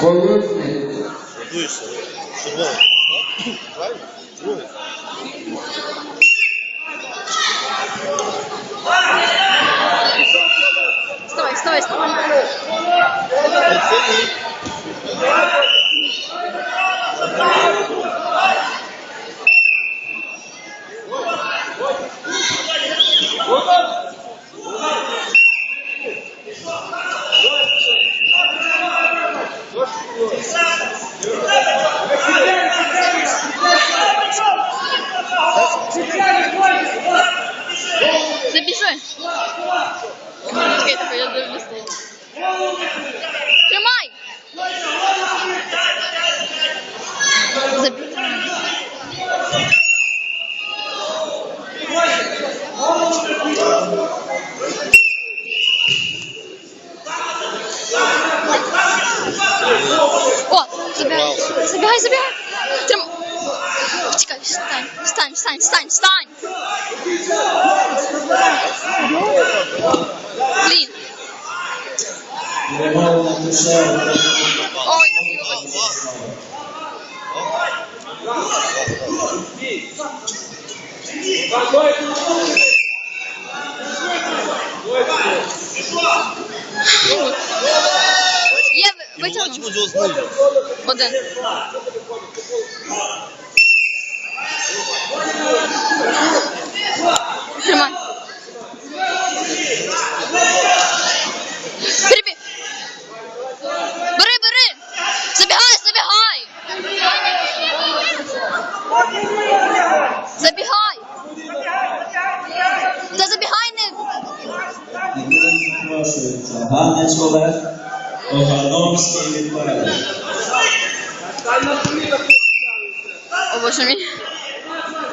Колодний. Готуєшся. Червоний. Правильно? О, забігай, забігай, забігай. Трим... Чекай, встань, встань, встань, встань, встань. Блін. Перемога Матушева. Ой, не витягнув. бачимо його знизу. Один. Тримай. Перебіг. Бери, бери. Забігай, забігай. Забігай. Та забігай не. Ніколи запрошується. Ганець Олег. Огановський відповідає. О, боже мій.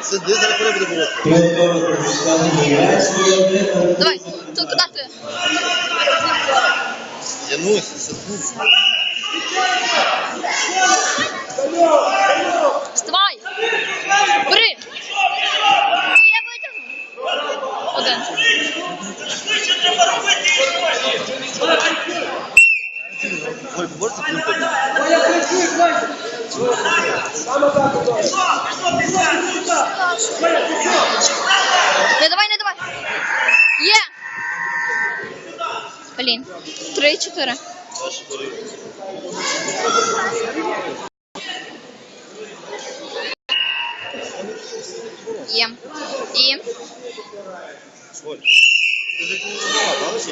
Сиди, зараз перебуде було. Руслан Гуляць Володимир. Давай, то куди ти? Янусь, сиди. Вставай! Бери! Є витягнув! Один. Ой, поборці плюнути. Не давай, не давай! Є! Блін. Три, чотири. Є. І. Оль. Ти ж не знала, правда, що?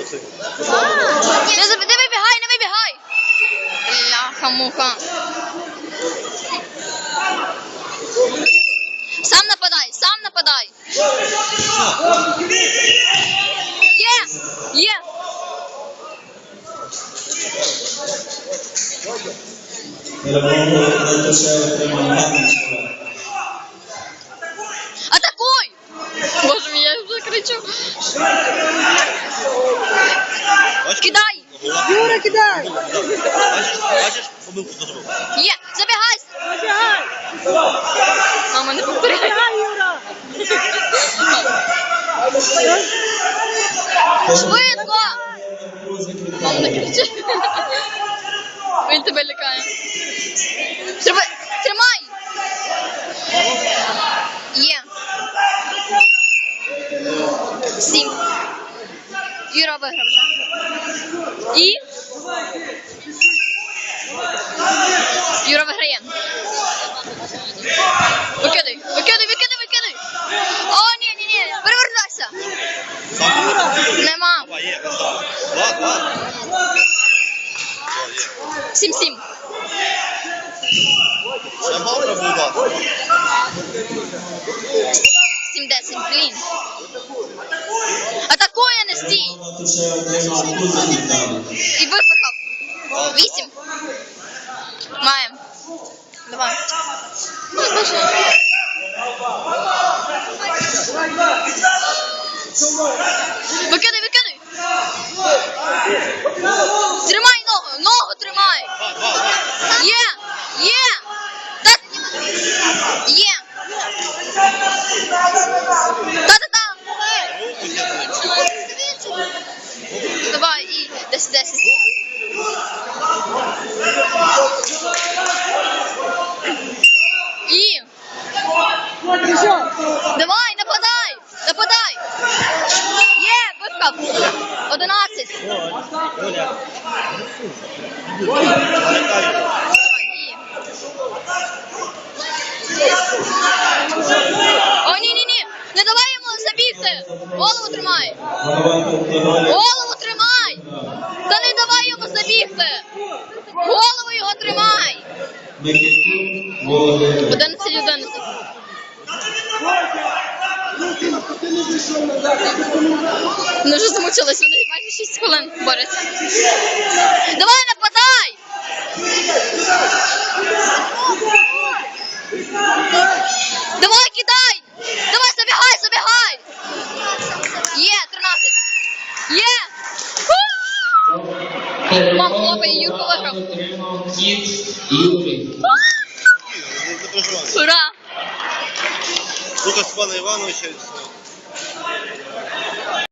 Не, заб- не вибігай, не вибігай! Ляха-муха. Сам нападай, сам нападай. Є! Є! Перемогу Матушева тримає Ганець Олег. Атакуй! Боже мій, я вже кричу. Кидай! Юра, кидай! Бачиш, бачиш, помилку зробив. Є! Забігай! Мама, не повторяй. Швидко! Мама, не кричи. Він тебе лякає. Тримай! Є. Сім. Юра виграв вже. І? О, є. Сім-сім. Ще мав треба дати. Сім-десять, блін. Атакує, не стій. Матушева тримає дуже відповідає. І випихав. Вісім. Маємо. Давай. Ой, Боже. Викидай, викидай. О, ні, ні, ні. Не давай йому забігти. Голову тримай. Голову тримай. Та не давай йому забігти. Голову його тримай. 11, 11. Микитюк Володимир. 11 11. Ну вже замучились, вони майже 6 хвилин борються. Давай нападай! Давай кидай! Давай забігай, забігай! Є, 13! Є! Мам, хлопає, Юрко виграв. Не. Ура! Івановича. і все.